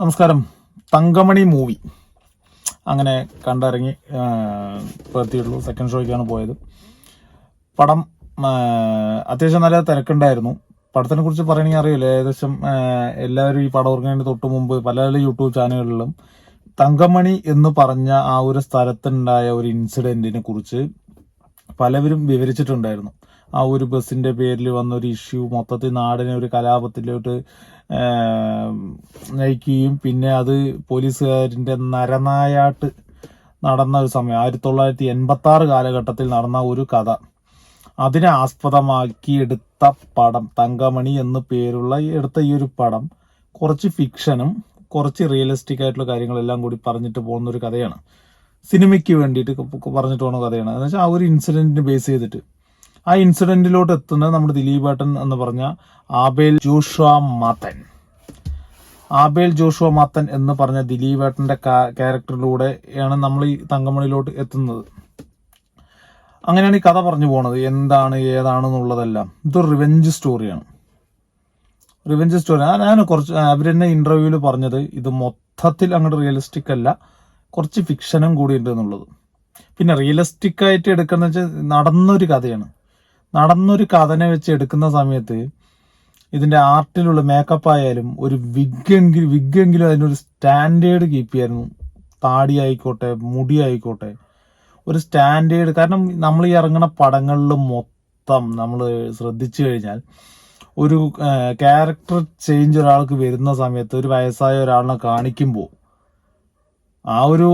നമസ്കാരം. തങ്കമണി മൂവി. അങ്ങനെ കണ്ടിറങ്ങി ഇപ്പോൾ സെക്കൻഡ് ഷോയ്ക്കാണ് പോയത്. പടം അത്യാവശ്യം നല്ല തിരക്കുണ്ടായിരുന്നു. പടത്തിനെ കുറിച്ച് പറയണമെങ്കിൽ അറിയില്ല. ഏകദേശം എല്ലാവരും ഈ പടം ഇറങ്ങുന്നതിന് തൊട്ട് മുമ്പ് പല പല യൂട്യൂബ് ചാനലുകളിലും തങ്കമണി എന്ന് പറഞ്ഞ ആ ഒരു സ്ഥലത്തുണ്ടായ ഒരു ഇൻസിഡന്റിനെ കുറിച്ച് പലവരും വിവരിച്ചിട്ടുണ്ടായിരുന്നു. ആ ഒരു ബസ്സിന്റെ പേരിൽ വന്ന ഒരു ഇഷ്യൂ മൊത്തത്തിൽ നാടിനെ ഒരു കലാപത്തിലോട്ട് നയിക്കുകയും പിന്നെ അത് പോലീസുകാരിന്റെ നരനായാട്ട് നടന്ന ഒരു സമയം ആയിരത്തി തൊള്ളായിരത്തി എൺപത്തി ആറ് കാലഘട്ടത്തിൽ നടന്ന ഒരു കഥ. അതിനെ ആസ്പദമാക്കി എടുത്ത പടം തങ്കമണി എന്ന് പേരുള്ള എടുത്ത ഈ ഒരു പടം കുറച്ച് ഫിക്ഷനും കുറച്ച് റിയലിസ്റ്റിക് ആയിട്ടുള്ള കാര്യങ്ങളെല്ലാം കൂടി പറഞ്ഞിട്ട് പോകുന്ന ഒരു കഥയാണ്. സിനിമയ്ക്ക് വേണ്ടിയിട്ട് പറഞ്ഞിട്ട് പോകുന്ന കഥയാണ്. എന്ന് വെച്ചാൽ ആ ഒരു ഇൻസിഡന്റിനെ ബേസ് ചെയ്തിട്ട്. ആ ഇൻസിഡന്റിലോട്ട് എത്തുന്നത് നമ്മുടെ ദിലീപേട്ടൻ എന്ന് പറഞ്ഞ Abel Joshua Mathan. Abel Joshua Mathan എന്ന് പറഞ്ഞ ദിലീപേട്ടന്റെ ക്യാരക്ടറിലൂടെയാണ് നമ്മൾ ഈ തങ്കമണിയിലോട്ട് എത്തുന്നത്. അങ്ങനെയാണ് ഈ കഥ പറഞ്ഞു പോണത്. എന്താണ് ഏതാണെന്നുള്ളതെല്ലാം. ഇതൊരു റിവെഞ്ച് സ്റ്റോറിയാണ് റിവെഞ്ച് സ്റ്റോറി ഞാൻ കുറച്ച് അവരെന്നെ ഇന്റർവ്യൂവിൽ പറഞ്ഞത് ഇത് മൊത്തത്തിൽ അങ്ങോട്ട് റിയലിസ്റ്റിക് അല്ല കുറച്ച് ഫിക്ഷനും കൂടി ഉണ്ട് എന്നുള്ളത്. പിന്നെ റിയലിസ്റ്റിക് ആയിട്ട് എടുക്കുന്ന വെച്ചാൽ നടന്നൊരു കഥയാണ്. നടന്നൊരു കഥനെ വെച്ച് എടുക്കുന്ന സമയത്ത് ഇതിന്റെ ആർട്ടിലുള്ള മേക്കപ്പ് ആയാലും ഒരു വിഗ് എങ്കിലും വിഗ് എങ്കിലും അതിനൊരു സ്റ്റാൻഡേർഡ് കീപ്പ് ചെയ്യായിരുന്നു. താടി ആയിക്കോട്ടെ മുടി ആയിക്കോട്ടെ ഒരു സ്റ്റാൻഡേർഡ് കാരണം നമ്മൾ ഈ ഇറങ്ങുന്ന പടങ്ങളിൽ മൊത്തം നമ്മൾ ശ്രദ്ധിച്ചു കഴിഞ്ഞാൽ ഒരു ക്യാരക്ടർ ചേഞ്ച് ഒരാൾക്ക് വരുന്ന സമയത്ത് ഒരു വയസ്സായ ഒരാളിനെ കാണിക്കുമ്പോൾ ആ ഒരു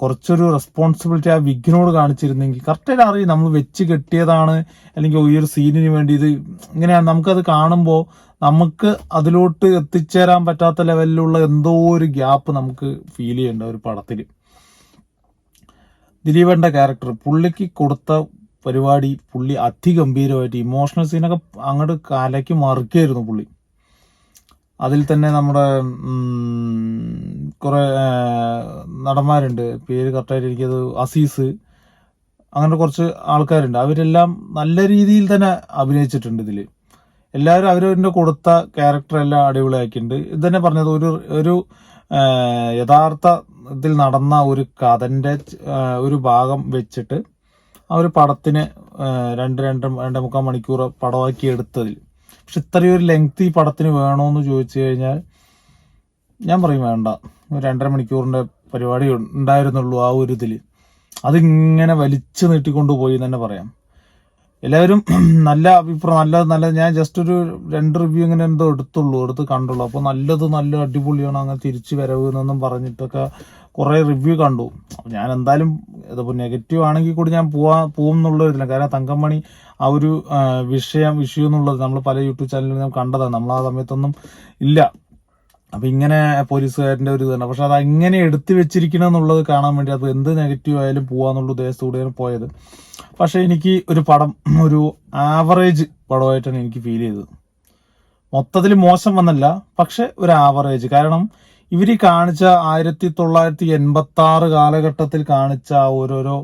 കുറച്ചൊരു റെസ്പോൺസിബിലിറ്റി ആ വിഘ്നോട് കാണിച്ചിരുന്നെങ്കിൽ കറക്റ്റായിട്ട് അറിയും നമ്മൾ വെച്ച് കെട്ടിയതാണ് അല്ലെങ്കിൽ ഈ ഒരു സീനിന് വേണ്ടി ഇത് ഇങ്ങനെയാണ്. നമുക്കത് കാണുമ്പോൾ നമുക്ക് അതിലോട്ട് എത്തിച്ചേരാൻ പറ്റാത്ത ലെവലിലുള്ള എന്തോ ഒരു ഗ്യാപ്പ് നമുക്ക് ഫീൽ ചെയ്യേണ്ട ഒരു പടത്തിൽ ദിലീപന്റെ ക്യാരക്ടർ പുള്ളിക്ക് കൊടുത്ത പരിപാടി പുള്ളി അതിഗംഭീരമായിട്ട് ഇമോഷണൽ സീനൊക്കെ അങ്ങോട്ട് കാലയ്ക്ക് മറിക്കായിരുന്നു പുള്ളി. അതിൽ തന്നെ നമ്മുടെ കുറേ നടന്മാരുണ്ട്. പേര് കറക്റ്റായിട്ട് എനിക്കത് അസീസ് അങ്ങനെ കുറച്ച് ആൾക്കാരുണ്ട്. അവരെല്ലാം നല്ല രീതിയിൽ തന്നെ അഭിനയിച്ചിട്ടുണ്ട് ഇതിൽ എല്ലാവരും അവരവരുടെ കൊടുത്ത ക്യാരക്ടർ എല്ലാം അടിപൊളിയാക്കിയിട്ടുണ്ട്. ഇത് തന്നെ പറഞ്ഞത് ഒരു ഒരു യഥാർത്ഥ ഇതിൽ നടന്ന ഒരു കഥന്റെ ഒരു ഭാഗം വെച്ചിട്ട് ആ ഒരു പടത്തിന് രണ്ട് രണ്ട് രണ്ടേ മുക്കാൽ മണിക്കൂർ പടമാക്കി എടുത്തതിൽ. പക്ഷെ ഇത്രയും ഒരു ലെങ്ത് ഈ പടത്തിന് വേണോന്ന് ചോദിച്ചു കഴിഞ്ഞാൽ ഞാൻ പറയും വേണ്ട. ഒരു രണ്ടര മണിക്കൂറിന്റെ പരിപാടി ഉണ്ടായിരുന്നുള്ളൂ ആ ഒരു ഇതിൽ അതിങ്ങനെ വലിച്ചു നീട്ടിക്കൊണ്ടുപോയി എന്ന് തന്നെ പറയാം. എല്ലാവരും നല്ല അഭിപ്രായം നല്ല നല്ല ഞാൻ ജസ്റ്റ് ഒരു രണ്ട് റിവ്യൂ ഇങ്ങനെ എന്തോ എടുത്തുള്ളൂ എടുത്ത് കണ്ടുള്ളൂ. അപ്പോൾ നല്ലത് നല്ല അടിപൊളിയാണ് അങ്ങനെ തിരിച്ചു വരവ് എന്നൊന്നും പറഞ്ഞിട്ടൊക്കെ കുറേ റിവ്യൂ കണ്ടു. ഞാൻ എന്തായാലും ഇതിപ്പോ നെഗറ്റീവ് ആണെങ്കിൽ കൂടി ഞാൻ പോവാ പോവും എന്നുള്ള ഇതില്ല കാരണം തങ്കമണി ആ ഒരു വിഷയം വിഷയം എന്നുള്ളത് നമ്മൾ പല യൂട്യൂബ് ചാനലിലും കണ്ടതാണ്. നമ്മൾ ആ സമയത്തൊന്നും ഇല്ല. അപ്പം ഇങ്ങനെ പോലീസുകാരന്റെ ഒരു ഇതാണ് പക്ഷെ അത് അങ്ങനെ എടുത്തു വെച്ചിരിക്കണം എന്നുള്ളത് കാണാൻ വേണ്ടി അപ്പോൾ എന്ത് നെഗറ്റീവ് ആയാലും പോവാന്നുള്ള ഉദ്ദേശത്തോടെയാണ് പോയത്. പക്ഷേ എനിക്ക് ഒരു പടം ഒരു ആവറേജ് പടമായിട്ടാണ് എനിക്ക് ഫീൽ ചെയ്തത്. മൊത്തത്തിൽ മോശം വന്നല്ല പക്ഷെ ഒരു ആവറേജ് കാരണം ഇവർ കാണിച്ച ആയിരത്തി തൊള്ളായിരത്തി എൺപത്തി ആറ് കാലഘട്ടത്തിൽ കാണിച്ച ഓരോരോ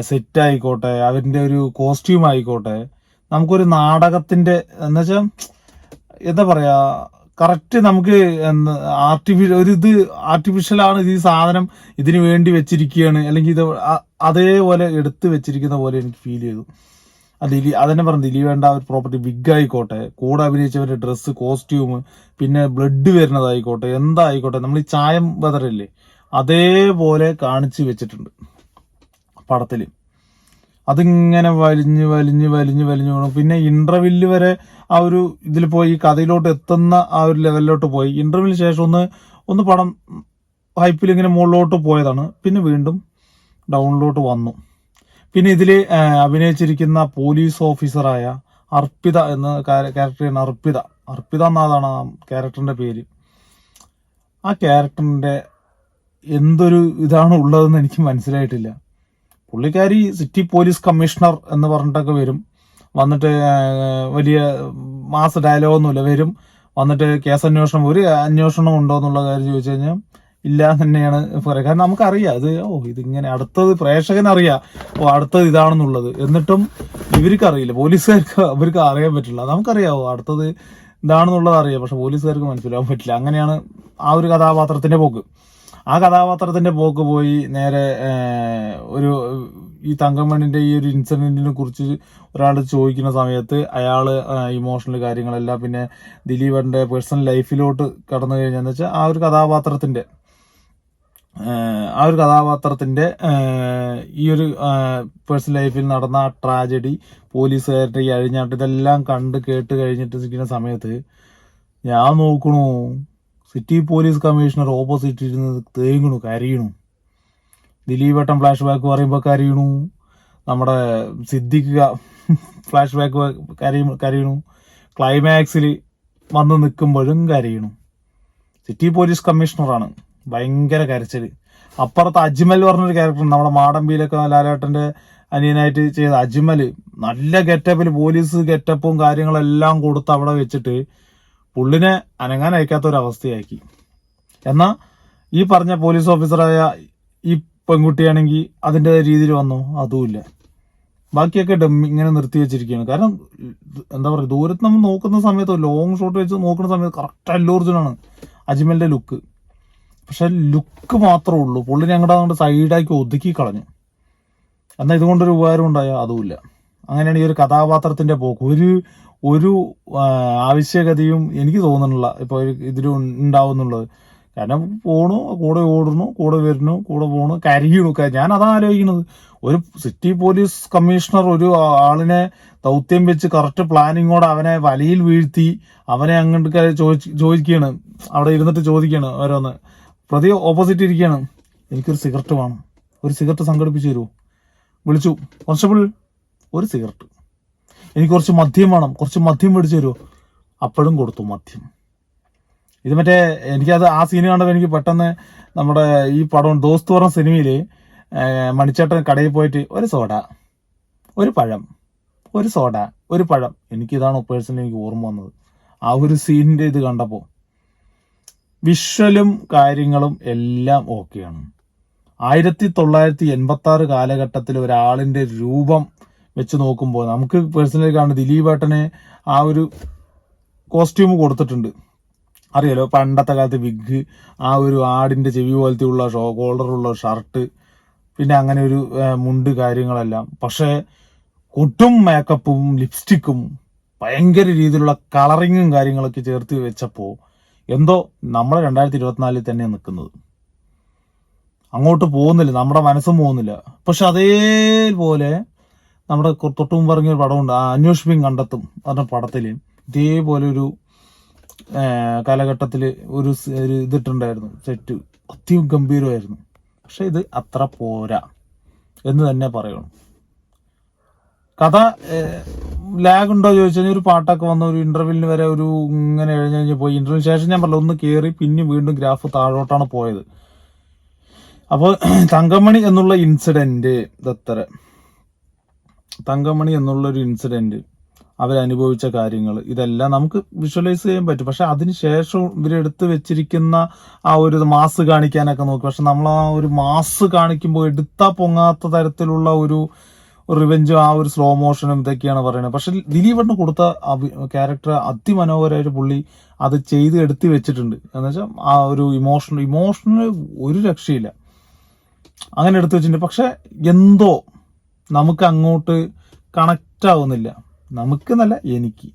സെറ്റ് ആയിക്കോട്ടെ അവരുടെ ഒരു കോസ്റ്റ്യൂം ആയിക്കോട്ടെ നമുക്കൊരു നാടകത്തിന്റെ എന്നുവെച്ചാൽ എന്താ പറയാ കറക്റ്റ് നമുക്ക് ആർട്ടിഫിഷ്യൽ ഒരു ഇത് ആർട്ടിഫിഷ്യൽ ആണ് ഈ സാധനം ഇതിനു വേണ്ടി വെച്ചിരിക്കുകയാണ് അല്ലെങ്കിൽ ഇത് അതേപോലെ എടുത്തു വെച്ചിരിക്കുന്ന പോലെ എനിക്ക് ഫീൽ ചെയ്തു. ദിലീ അതന്നെ പറഞ്ഞു ദിലീപ് വേണ്ട ഒരു പ്രോപ്പർട്ടി വിഗ് ആയിക്കോട്ടെ കൂടെ അഭിനയിച്ചവരുടെ ഡ്രസ്സ് കോസ്റ്റ്യൂം പിന്നെ ബ്ലഡ് വരുന്നതായിക്കോട്ടെ എന്തായിക്കോട്ടെ നമ്മൾ ഈ ചായം ബദറില്ലേ അതേപോലെ കാണിച്ചു വെച്ചിട്ടുണ്ട് പടത്തിൽ അതിങ്ങനെ വലിഞ്ഞ് വലിഞ്ഞ് വലിഞ്ഞ് വലിഞ്ഞ് പോകണം പിന്നെ ഇന്റർവ്യൂൽ വരെ ആ ഒരു ഇതിൽ പോയി കഥയിലോട്ട് എത്തുന്ന ആ ഒരു ലെവലിലോട്ട് പോയി. ഇന്റർവ്യൂവിന് ശേഷം ഒന്ന് ഒന്ന് പടം ഹൈപ്പിൽ ഇങ്ങനെ മുകളിലോട്ട് പോയതാണ്. പിന്നെ വീണ്ടും ഡൗണിലോട്ട് വന്നു. പിന്നെ ഇതിൽ അഭിനയിച്ചിരിക്കുന്ന പോലീസ് ഓഫീസറായ അർപ്പിത എന്ന ക്യാരക്ടറാണ് അർപ്പിത. അർപ്പിത എന്നതാണ് ആ ക്യാരക്ടറിന്റെ പേര്. ആ ക്യാരക്ടറിന്റെ എന്തൊരു ഇതാണ് ഉള്ളതെന്ന് എനിക്ക് മനസ്സിലായിട്ടില്ല. പുള്ളിക്കാരി സിറ്റി പോലീസ് കമ്മീഷണർ എന്ന് പറഞ്ഞിട്ടൊക്കെ വരും. വന്നിട്ട് വലിയ മാസ ഡയലോഗൊന്നുമില്ല. വരും. വന്നിട്ട് കേസ് അന്വേഷണം ഒരു അന്വേഷണം ഉണ്ടോ എന്നുള്ള കാര്യം ചോദിച്ചു കഴിഞ്ഞാൽ ഇല്ല തന്നെയാണ് പറയുക കാരണം നമുക്കറിയാം ഇത് ഓ ഇതിങ്ങനെ അടുത്തത് പ്രേക്ഷകനറിയാം ഓ അടുത്തത് ഇതാണെന്നുള്ളത്. എന്നിട്ടും ഇവർക്ക് അറിയില്ല പോലീസുകാർക്ക് അവർക്ക് അറിയാൻ പറ്റില്ല. നമുക്കറിയാമോ അടുത്തത് ഇതാണെന്നുള്ളത് അറിയാം പക്ഷെ പോലീസുകാർക്ക് മനസ്സിലാവാൻ പറ്റില്ല. അങ്ങനെയാണ് ആ ഒരു കഥാപാത്രത്തിന്റെ പോക്ക്. ആ കഥാപാത്രത്തിന്റെ പോക്ക് പോയി നേരെ ഒരു ഈ തങ്കമണിന്റെ ഈ ഒരു ഇൻസിഡന്റിനെ കുറിച്ച് ഒരാൾ ചോദിക്കുന്ന സമയത്ത് അയാൾ ഇമോഷണൽ കാര്യങ്ങളെല്ലാം പിന്നെ ദിലീപന്റെ പേഴ്സണൽ ലൈഫിലോട്ട് കടന്നു കഴിഞ്ഞാന്ന് വെച്ചാൽ ആ ഒരു കഥാപാത്രത്തിന്റെ ആ ഒരു കഥാപാത്രത്തിന്റെ ഈ ഒരു പേഴ്സണൽ ലൈഫിൽ നടന്ന ആ ട്രാജഡി പോലീസുകാരുടെ ഈ അഴിഞ്ഞാട്ട് ഇതെല്ലാം കണ്ട് കേട്ട് കഴിഞ്ഞിട്ട് ഇരിക്കുന്ന സമയത്ത് ഞാൻ നോക്കണു സിറ്റി പോലീസ് കമ്മീഷണർ ഓപ്പോസിറ്റ് ഇരുന്ന് തേങ്ങണു കരയണു. ദിലീപേട്ടൻ ഫ്ലാഷ് ബാക്ക് പറയുമ്പോൾ കരയണു. നമ്മുടെ സിദ്ദിഖ് ഫ്ലാഷ് ബാക്ക് കരയും കരയണു. ക്ലൈമാക്സിൽ വന്ന് നിൽക്കുമ്പോഴും കരയണു. സിറ്റി പോലീസ് കമ്മീഷണറാണ് ഭയങ്കര കരച്ചിൽ. അപ്പുറത്ത് അജ്മൽ പറഞ്ഞൊരു ക്യാരക്ടർ നമ്മുടെ മാടമ്പിയിലൊക്കെ ലാലേട്ടന്റെ അനിയനായിട്ട് ചെയ്ത അജ്മൽ നല്ല ഗെറ്റപ്പിൽ പോലീസ് ഗെറ്റപ്പും കാര്യങ്ങളെല്ലാം കൊടുത്ത് അവിടെ വെച്ചിട്ട് പുള്ളിനെ അനങ്ങാൻ അയക്കാത്ത ഒരു അവസ്ഥയാക്കി എന്നാ ഈ പറഞ്ഞ പോലീസ് ഓഫീസറായ ഈ പെൺകുട്ടിയാണെങ്കിൽ അതിന്റെ രീതിയിൽ വന്നു? അതുമില്ല. ബാക്കിയൊക്കെ ഡമ്മി ഇങ്ങനെ നിർത്തി വെച്ചിരിക്കുകയാണ്. കാരണം എന്താ പറയുക ദൂരത്ത് നമ്മൾ നോക്കുന്ന സമയത്ത് ലോങ് ഷോട്ട് വെച്ച് നോക്കുന്ന സമയത്ത് കറക്റ്റ് അല്ലൂർജുനാണ് അജ്മലിന്റെ ലുക്ക് പക്ഷെ ലുക്ക് മാത്രമേ ഉള്ളൂ. പുള്ളി ഞങ്ങളുടെ അങ്ങോട്ട് സൈഡാക്കി ഒതുക്കി കളഞ്ഞു. എന്നാൽ ഇതുകൊണ്ടൊരു ഉപകാരം ഉണ്ടായോ അതുമില്ല. അങ്ങനെയാണ് ഈ ഒരു കഥാപാത്രത്തിന്റെ പോക്ക്. ഒരു ഒരു ആവശ്യകതയും എനിക്ക് തോന്നുന്നില്ല ഇപ്പോൾ ഇതിൽ ഉണ്ടാവുന്നുള്ളത്. കാരണം പോണു കൂടെ ഓടുന്നു കൂടെ വരുന്നു കൂടെ പോണു കരയണു ഞാൻ അതാ ആലോചിക്കുന്നത്. ഒരു സിറ്റി പോലീസ് കമ്മീഷണർ ഒരു ആളിനെ ദൗത്യം വെച്ച് കറക്റ്റ് പ്ലാനിങ്ങോടെ അവനെ വലയിൽ വീഴ്ത്തി അവനെ അങ്ങോട്ട് ചോദിക്കുകയാണ്. അവിടെ ഇരുന്നിട്ട് ചോദിക്കുകയാണ് ഓരോന്ന്. പ്രതി ഓപ്പോസിറ്റ് ഇരിക്കുകയാണ്. എനിക്കൊരു സിഗരറ്റ് വേണം. ഒരു സിഗരറ്റ് സംഘടിപ്പിച്ചു തരുമോ വിളിച്ചു. കോൺസ്റ്റബിൾ ഒരു സിഗരറ്റ് എനിക്ക് കുറച്ച് മദ്യം വേണം. കുറച്ച് മദ്യം മേടിച്ചു തരുമോ അപ്പോഴും കൊടുത്തു മദ്യം. ഇത് മറ്റേ എനിക്കത് ആ സീൻ കണ്ടപ്പോൾ എനിക്ക് പെട്ടെന്ന് നമ്മുടെ ഈ പടം ദോസ്ത് പറഞ്ഞ സിനിമയിൽ മണിച്ചേട്ടൻ കടയിൽ പോയിട്ട് ഒരു സോഡ ഒരു പഴം ഒരു സോഡ ഒരു പഴം. എനിക്കിതാണ് പേഴ്സണലി എനിക്ക് ഓർമ്മ വന്നത്. ആ ഒരു സീനിന്റെ ഇത് കണ്ടപ്പോൾ വിഷ്വലും കാര്യങ്ങളും എല്ലാം ഓക്കെയാണ്. ആയിരത്തി തൊള്ളായിരത്തി എൺപത്തി ആറ് കാലഘട്ടത്തിൽ ഒരാളിന്റെ രൂപം വെച്ച് നോക്കുമ്പോൾ നമുക്ക് പേഴ്സണലി കാണുന്ന ദിലീപേട്ടനെ ആ ഒരു കോസ്റ്റ്യൂം കൊടുത്തിട്ടുണ്ട്. അറിയാലോ പണ്ടത്തെ കാലത്ത് വിഗ് ആ ഒരു ആടിന്റെ ചെവി പോലത്തെ ഉള്ള ഷോ കോളറുള്ള ഷർട്ട് പിന്നെ അങ്ങനെ ഒരു മുണ്ട് കാര്യങ്ങളെല്ലാം. പക്ഷേ കൊട്ടും മേക്കപ്പും ലിപ്സ്റ്റിക്കും ഭയങ്കര രീതിയിലുള്ള കളറിങ്ങും കാര്യങ്ങളൊക്കെ ചേർത്ത് വെച്ചപ്പോ എന്തോ നമ്മൾ രണ്ടായിരത്തി ഇരുപത്തിനാലിൽ തന്നെ നിൽക്കുന്നത് അങ്ങോട്ട് പോകുന്നില്ല നമ്മുടെ മനസ്സും പോകുന്നില്ല. പക്ഷെ അതേപോലെ നമ്മുടെ തൊട്ടും മുമ്പ് ഇറങ്ങിയ ഒരു പടമുണ്ട് അന്വേഷിപ്പിൻ കണ്ടെത്തും പറഞ്ഞ പടത്തിൽ ഇതേപോലെ ഒരു കാലഘട്ടത്തിൽ ഒരു ഒരു ഇതിട്ടുണ്ടായിരുന്നു സെറ്റ്. അതിഗംഭീരമായിരുന്നു പക്ഷെ ഇത് അത്ര പോരാ എന്ന് തന്നെ പറയണം. കഥ ലാഗ് ഉണ്ടോ ചോദിച്ചു കഴിഞ്ഞാൽ ഒരു പാട്ടൊക്കെ വന്ന ഒരു ഇന്റർവ്യൂവിന് വരെ ഒരു ഇങ്ങനെ കഴിഞ്ഞ് പോയി. ഇന്റർവ്യൂവിന് ശേഷം ഞാൻ പറഞ്ഞു ഒന്ന് കയറി പിന്നെ വീണ്ടും ഗ്രാഫ് താഴോട്ടാണ് പോയത്. അപ്പോൾ തങ്കമണി എന്നുള്ള ഇൻസിഡന്റ് ഇതത്ര തങ്കമണി എന്നുള്ള ഒരു ഇൻസിഡന്റ് അവരനുഭവിച്ച കാര്യങ്ങൾ ഇതെല്ലാം നമുക്ക് വിഷ്വലൈസ് ചെയ്യാൻ പറ്റും. പക്ഷെ അതിനുശേഷം ഇവരെടുത്ത് വെച്ചിരിക്കുന്ന ആ ഒരു മാസ് കാണിക്കാനൊക്കെ നോക്കി. പക്ഷെ നമ്മൾ ആ ഒരു മാസ് കാണിക്കുമ്പോൾ എടുത്താൽ പൊങ്ങാത്ത തരത്തിലുള്ള ഒരു റിവെഞ്ചും ആ ഒരു സ്ലോ മോഷനും ഇതൊക്കെയാണ് പറയുന്നത്. പക്ഷെ ദിലീപേട്ടന് കൊടുത്ത ക്യാരക്ടർ അതിമനോഹരമായിട്ട് പുള്ളി അത് ചെയ്ത് എടുത്തു വെച്ചിട്ടുണ്ട്. എന്ന് വെച്ചാൽ ആ ഒരു ഇമോഷണൽ ഇമോഷണൽ ഒരു രക്ഷയില്ല. അങ്ങനെ എടുത്തു വെച്ചിട്ടുണ്ട്. പക്ഷെ എന്തോ നമുക്ക് അങ്ങോട്ട് കണക്റ്റ് ആവുന്നില്ല. നമുക്ക് എന്നല്ല എനിക്ക്.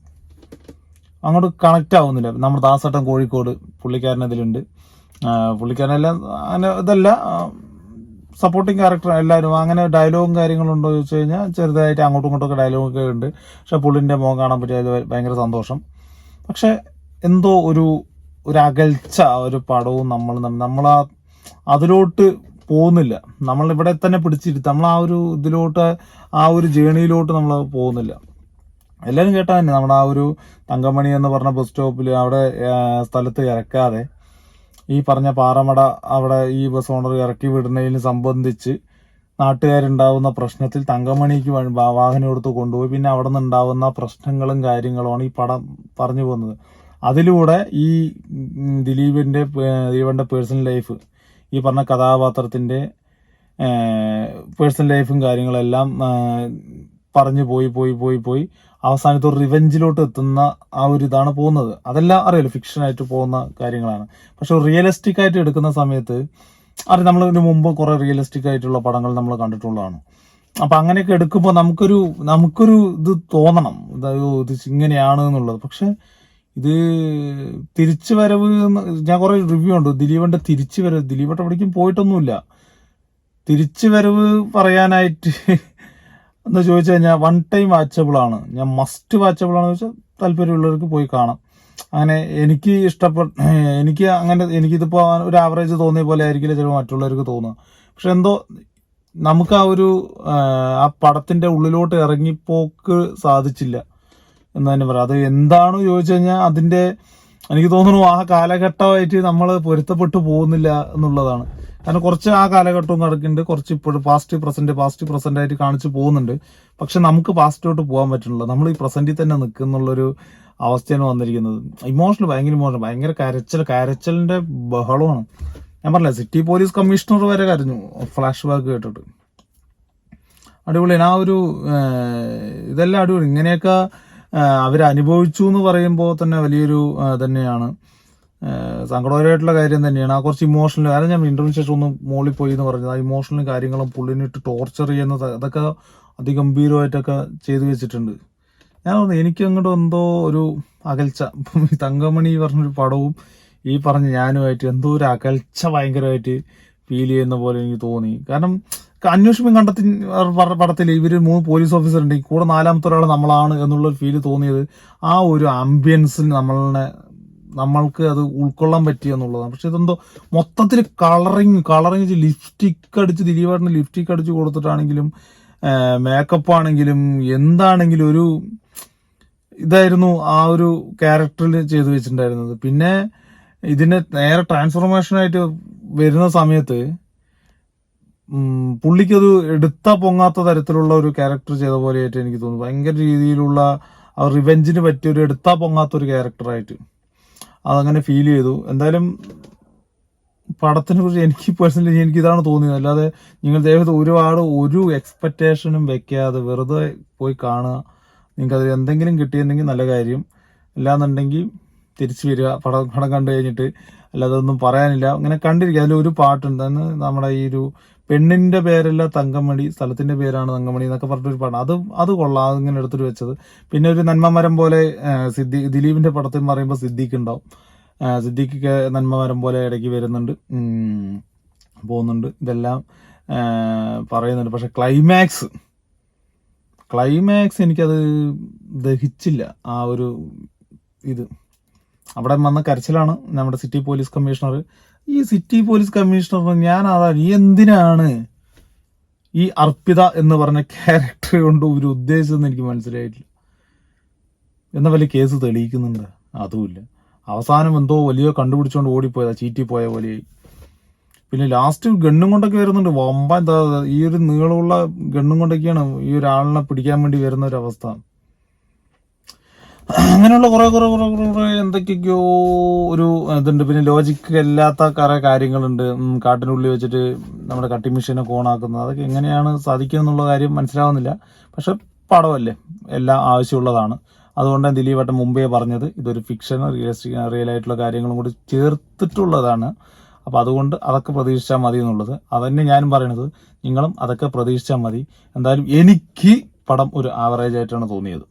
അങ്ങോട്ട് കണക്റ്റ് ആവുന്നില്ല. നമ്മുടെ ദാസട്ടൻ കോഴിക്കോട് പുള്ളിക്കാരൻ അതിലുണ്ട് പുള്ളിക്കാരനെല്ലാം അങ്ങനെ ഇതല്ല സപ്പോർട്ടിങ് ക്യാരക്ടർ എല്ലാവരും അങ്ങനെ ഡയലോഗും കാര്യങ്ങളും ഉണ്ടോ ചോദിച്ചു കഴിഞ്ഞാൽ ചെറുതായിട്ട് അങ്ങോട്ടും ഇങ്ങോട്ടൊക്കെ ഡയലോഗൊക്കെ ഉണ്ട്. പക്ഷെ പുള്ളിന്റെ മുഖം കാണാൻ പറ്റിയത് ഭയങ്കര സന്തോഷം. പക്ഷെ എന്തോ ഒരു ഒരു അകൽച്ച ഒരു പടവും നമ്മൾ നമ്മൾ ആ അതിലോട്ട് പോകുന്നില്ല. നമ്മൾ ഇവിടെ തന്നെ പിടിച്ചിരുത്തി നമ്മൾ ആ ഒരു ഇതിലോട്ട് ആ ഒരു ജേണിയിലോട്ട് നമ്മൾ പോകുന്നില്ല. എല്ലാവരും കേട്ടാൽ തന്നെ നമ്മുടെ ആ ഒരു തങ്കമണി എന്ന് പറഞ്ഞ ബസ് സ്റ്റോപ്പിൽ അവിടെ സ്ഥലത്ത് ഇറക്കാതെ ഈ പറഞ്ഞ പാറമട അവിടെ ഈ ബസ് ഓണർ ഇറക്കി വിടുന്നതിന് സംബന്ധിച്ച് നാട്ടുകാരുണ്ടാവുന്ന പ്രശ്നത്തിൽ തങ്കമണിക്ക് വാഹനം എടുത്ത് കൊണ്ടുപോയി. പിന്നെ അവിടെ നിന്നുണ്ടാവുന്ന പ്രശ്നങ്ങളും കാര്യങ്ങളുമാണ് ഈ പടം പറഞ്ഞു പോകുന്നത്. അതിലൂടെ ഈ ദിലീപിന്റെ ദിലീപന്റെ പേഴ്സണൽ ലൈഫ് ഈ പറഞ്ഞ കഥാപാത്രത്തിന്റെ പേഴ്സണൽ ലൈഫും കാര്യങ്ങളെല്ലാം പറഞ്ഞു പോയി പോയി പോയി പോയി അവസാനത്തെ ഒരു റിവെഞ്ചിലോട്ട് എത്തുന്ന ആ ഒരു ഇതാണ് പോകുന്നത്. അതെല്ലാം അറിയാലോ ഫിക്ഷൻ ആയിട്ട് പോകുന്ന കാര്യങ്ങളാണ്. പക്ഷെ റിയലിസ്റ്റിക് ആയിട്ട് എടുക്കുന്ന സമയത്ത് അറി നമ്മൾ ഇതിന് മുമ്പ് കുറെ റിയലിസ്റ്റിക് ആയിട്ടുള്ള പടങ്ങൾ നമ്മൾ കണ്ടിട്ടുള്ളതാണ്. അപ്പൊ അങ്ങനെയൊക്കെ എടുക്കുമ്പോൾ നമുക്കൊരു നമുക്കൊരു ഇത് തോന്നണം. ഇത് ഇങ്ങനെയാണ് എന്നുള്ളത്. പക്ഷെ ഇത് തിരിച്ചു വരവ് ഞാൻ കുറെ റിവ്യൂ ഉണ്ട്. ദിലീപന്റെ തിരിച്ചു വരവ് ദിലീപ് എവിടേക്കും പോയിട്ടൊന്നുമില്ല. തിരിച്ചു വരവ് പറയാനായിട്ട് എന്ന് ചോദിച്ചു കഴിഞ്ഞാൽ വൺ ടൈം വാച്ചബിൾ ആണ്. ഞാൻ മസ്റ്റ് വാച്ചബിൾ ആണെന്ന് വെച്ചാൽ താല്പര്യമുള്ളവർക്ക് പോയി കാണാം. അങ്ങനെ എനിക്ക് ഇഷ്ടപ്പെട്ട എനിക്ക് അങ്ങനെ എനിക്കിതിപ്പോൾ ഒരു ആവറേജ് തോന്നിയ പോലെ ആയിരിക്കില്ല ചിലപ്പോൾ മറ്റുള്ളവർക്ക് തോന്നുക. പക്ഷെ എന്തോ നമുക്ക് ആ ഒരു ആ, പടത്തിന്റെ ഉള്ളിലോട്ട് ഇറങ്ങിപ്പോക്ക് സാധിച്ചില്ല എന്ന് തന്നെ പറയാം. അത് എന്താണെന്ന് ചോദിച്ചു കഴിഞ്ഞാൽ അതിന്റെ എനിക്ക് തോന്നുന്നു ആ കാലഘട്ടമായിട്ട് നമ്മൾ പൊരുത്തപ്പെട്ടു പോകുന്നില്ല എന്നുള്ളതാണ്. കാരണം കുറച്ച് ആ കാലഘട്ടവും നടക്കുന്നുണ്ട്. കുറച്ച് ഇപ്പോഴും പാസ്റ്റ് പ്രസന്റ് പാസ്റ്റ് പ്രസന്റ് ആയിട്ട് കാണിച്ചു പോകുന്നുണ്ട്. പക്ഷെ നമുക്ക് പാസ്റ്റിലോട്ട് പോകാൻ പറ്റുന്നില്ല നമ്മൾ ഈ പ്രസന്റിൽ തന്നെ നിൽക്കുന്നുള്ളൊരു അവസ്ഥയാണ് വന്നിരിക്കുന്നത്. ഇമോഷണൽ ഭയങ്കര ഇമോഷണൽ ഭയങ്കര കരച്ചൽ. കരച്ചലിന്റെ ബഹളമാണ്. ഞാൻ പറഞ്ഞില്ല സിറ്റി പോലീസ് കമ്മീഷണർ വരെ കരഞ്ഞു. ഫ്ലാഷ് ബാക്ക് കേട്ടിട്ട്. അടിപൊളിയാണ് ആ ഒരു ഇതെല്ലാം അടിപൊളി. ഇങ്ങനെയൊക്കെ അവരനുഭവിച്ചു എന്ന് പറയുമ്പോൾ തന്നെ വലിയൊരു തന്നെയാണ്. സങ്കടകരമായിട്ടുള്ള കാര്യം തന്നെയാണ്. ആ കുറച്ച് ഇമോഷണൽ കാരണം ഞാൻ ഇന്റർവ്യൂ ശേഷം ഒന്ന് മോളിൽ പോയി എന്ന് പറഞ്ഞത്. ആ ഇമോഷണൽ കാര്യങ്ങളും പുള്ളിനിട്ട് ടോർച്ചർ ചെയ്യുന്നത് അതൊക്കെ അതിഗംഭീരമായിട്ടൊക്കെ ചെയ്തു വെച്ചിട്ടുണ്ട്. ഞാൻ പറഞ്ഞു എനിക്ക് അങ്ങോട്ട് എന്തോ ഒരു അകൽച്ച തങ്കമണി പറഞ്ഞൊരു പടവും ഈ പറഞ്ഞ ഞാനുമായിട്ട് എന്തോ ഒരു അകൽച്ച ഭയങ്കരമായിട്ട് ഫീൽ ചെയ്യുന്ന പോലെ എനിക്ക് തോന്നി. കാരണം അന്വേഷണം കണ്ടെത്തി പടത്തിൽ ഇവർ മൂന്ന് പോലീസ് ഓഫീസർ ഉണ്ട്. കൂടെ നാലാമത്തെ ഒരാൾ നമ്മളാണ് എന്നുള്ളൊരു ഫീൽ തോന്നിയത്. ആ ഒരു ആംബിയൻസിൽ നമ്മളെ നമ്മൾക്ക് അത് ഉൾക്കൊള്ളാൻ പറ്റിയ എന്നുള്ളതാണ്. പക്ഷെ ഇതെന്തോ മൊത്തത്തിൽ കളറിങ് കളറിങ് ലിപ്സ്റ്റിക് അടിച്ച് ദിലീപാട്ടിന് ലിപ്സ്റ്റിക് അടിച്ച് കൊടുത്തിട്ടാണെങ്കിലും മേക്കപ്പ് ആണെങ്കിലും എന്താണെങ്കിലും ഒരു ഇതായിരുന്നു ആ ഒരു ക്യാരക്ടറിൽ ചെയ്തു വെച്ചിട്ടുണ്ടായിരുന്നത്. പിന്നെ ഇതിന് നേരെ ട്രാൻസ്ഫോർമേഷൻ ആയിട്ട് വരുന്ന സമയത്ത് പുള്ളിക്കത് എടുത്ത പൊങ്ങാത്ത തരത്തിലുള്ള ഒരു ക്യാരക്ടർ ചെയ്ത പോലെയായിട്ട് എനിക്ക് തോന്നുന്നു. ഭയങ്കര രീതിയിലുള്ള റിവെഞ്ചിന് പറ്റിയ ഒരു എടുത്താ പൊങ്ങാത്ത ഒരു ക്യാരക്ടറായിട്ട് അതങ്ങനെ ഫീൽ ചെയ്തു. എന്തായാലും പടത്തിനെ കുറിച്ച് എനിക്ക് പേഴ്സണലി എനിക്ക് ഇതാണ് തോന്നിയത്. അല്ലാതെ നിങ്ങൾ ദൈവത്തെ ഒരുപാട് ഒരു എക്സ്പെക്റ്റേഷനും വെക്കാതെ വെറുതെ പോയി കാണുക. നിങ്ങൾക്ക് അതിൽ എന്തെങ്കിലും കിട്ടിയിട്ടുണ്ടെങ്കിൽ നല്ല കാര്യം. അല്ലാന്നുണ്ടെങ്കിൽ തിരിച്ചു വരിക. പടം പടം കണ്ടു കഴിഞ്ഞിട്ട് അല്ലാതെ ഒന്നും പറയാനില്ല. അങ്ങനെ കണ്ടിരിക്കുക. അതിലൊരു പാട്ടുണ്ട്. അന്ന് നമ്മുടെ ഈ ഒരു പെണ്ണിന്റെ പേരല്ല തങ്കമണി സ്ഥലത്തിന്റെ പേരാണ് തങ്കമണി എന്നൊക്കെ പറഞ്ഞിട്ടൊരു പാടാണ് അത് അത് കൊള്ളാം. അതിങ്ങനെ എടുത്തിട്ട് വെച്ചത്. പിന്നെ ഒരു നന്മമരം പോലെ സിദ്ധി ദിലീപിന്റെ പടത്തിൽ പറയുമ്പോൾ സിദ്ദിഖ് ഉണ്ടാവും. സിദ്ദീഖ് നന്മമരം പോലെ ഇടയ്ക്ക് വരുന്നുണ്ട്. പോകുന്നുണ്ട്. ഇതെല്ലാം പറയുന്നുണ്ട്. പക്ഷെ ക്ലൈമാക്സ് ക്ലൈമാക്സ് എനിക്കത് ദഹിച്ചില്ല. ആ ഒരു ഇത്. അവിടെ വന്ന കരച്ചിലാണ് നമ്മുടെ സിറ്റി പോലീസ് കമ്മീഷണർ ഈ സിറ്റി പോലീസ് കമ്മീഷണർ ഞാൻ അതാ ഈ എന്തിനാണ് ഈ അർപ്പിത എന്ന് പറഞ്ഞ ക്യാരക്ടർ കൊണ്ട് ഒരു ഉദ്ദേശിച്ചെന്ന് എനിക്ക് മനസ്സിലായിട്ടില്ല. എന്ന വലിയ കേസ് തെളിയിക്കുന്നുണ്ട്. അതുമില്ല. അവസാനം എന്തോ വലിയ കണ്ടുപിടിച്ചുകൊണ്ട് ഓടിപ്പോയതാ ചീറ്റി പോയ പോലെ. പിന്നെ ലാസ്റ്റ് ഗണ്ണും കൊണ്ടൊക്കെ വരുന്നുണ്ട്. വമ്പ എന്താ ഈ ഒരു നീളമുള്ള ഗണ്ണും കൊണ്ടൊക്കെയാണ് ഈ ഒരാളിനെ പിടിക്കാൻ വേണ്ടി വരുന്ന ഒരു അവസ്ഥ. അങ്ങനെയുള്ള കുറെ കുറെ കുറെ കുറെ കുറെ എന്തൊക്കെയൊക്കെയോ ഒരു ഇതുണ്ട്. പിന്നെ ലോജിക്ക് അല്ലാത്ത കുറെ കാര്യങ്ങളുണ്ട്. കാട്ടിനുള്ളിൽ വെച്ചിട്ട് നമ്മുടെ കട്ടിംഗ് മെഷീനൊക്കെ ഓണാക്കുന്നത് അതൊക്കെ എങ്ങനെയാണ് സാധിക്കുക എന്നുള്ള കാര്യം മനസ്സിലാവുന്നില്ല. പക്ഷെ പടമല്ലേ എല്ലാം ആവശ്യമുള്ളതാണ്. അതുകൊണ്ട് ദിലീപേട്ടൻ മുമ്പേ പറഞ്ഞത് ഇതൊരു ഫിക്ഷൻ റിയലിസ്റ്റിക് റിയൽ ആയിട്ടുള്ള കാര്യങ്ങളും കൂടി ചേർത്തിട്ടുള്ളതാണ്. അപ്പൊ അതുകൊണ്ട് അതൊക്കെ പ്രതീക്ഷിച്ചാൽ മതി എന്നുള്ളത്. അതന്നെ ഞാനും പറയണത്. നിങ്ങളും അതൊക്കെ പ്രതീക്ഷിച്ചാൽ മതി. എന്തായാലും എനിക്ക് പടം ഒരു ആവറേജ് ആയിട്ടാണ് തോന്നിയത്.